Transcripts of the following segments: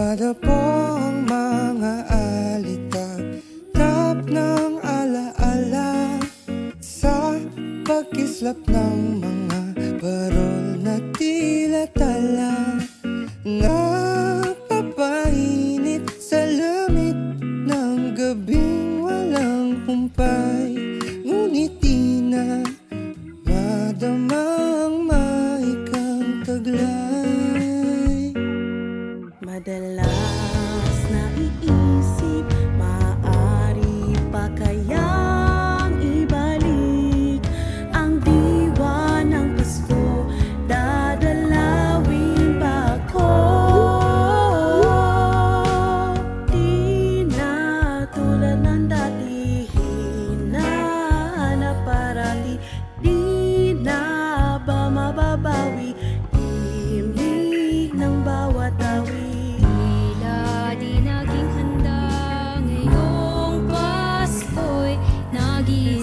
Dumadapo ang mga alitap Tap ng alaala. Sa pagkislap ng mga parol na tila tala. Napapainit sa lamig ng gabing walang kumpay melodies.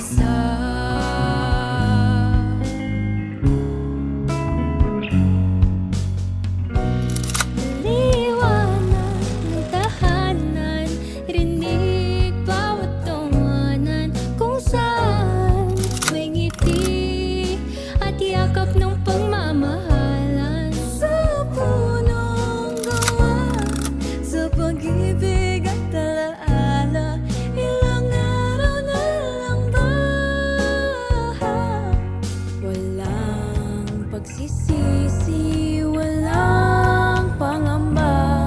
Nagsisisi, walang pangamba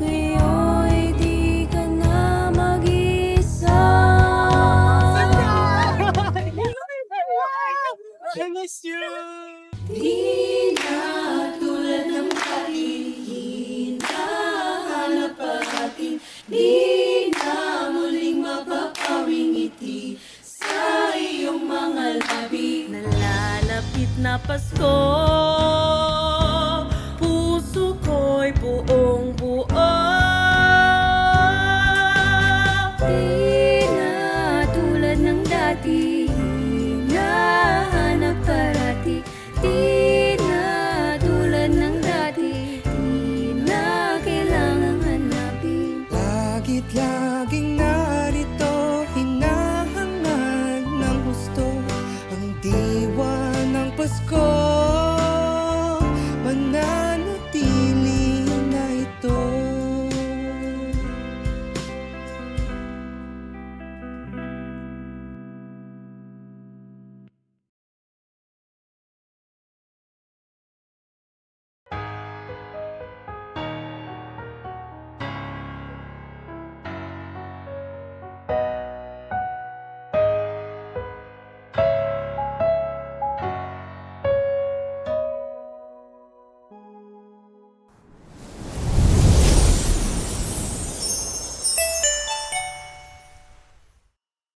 Ngayon'y di ka na mag-isa. I miss you! Di na Pasko. Козацького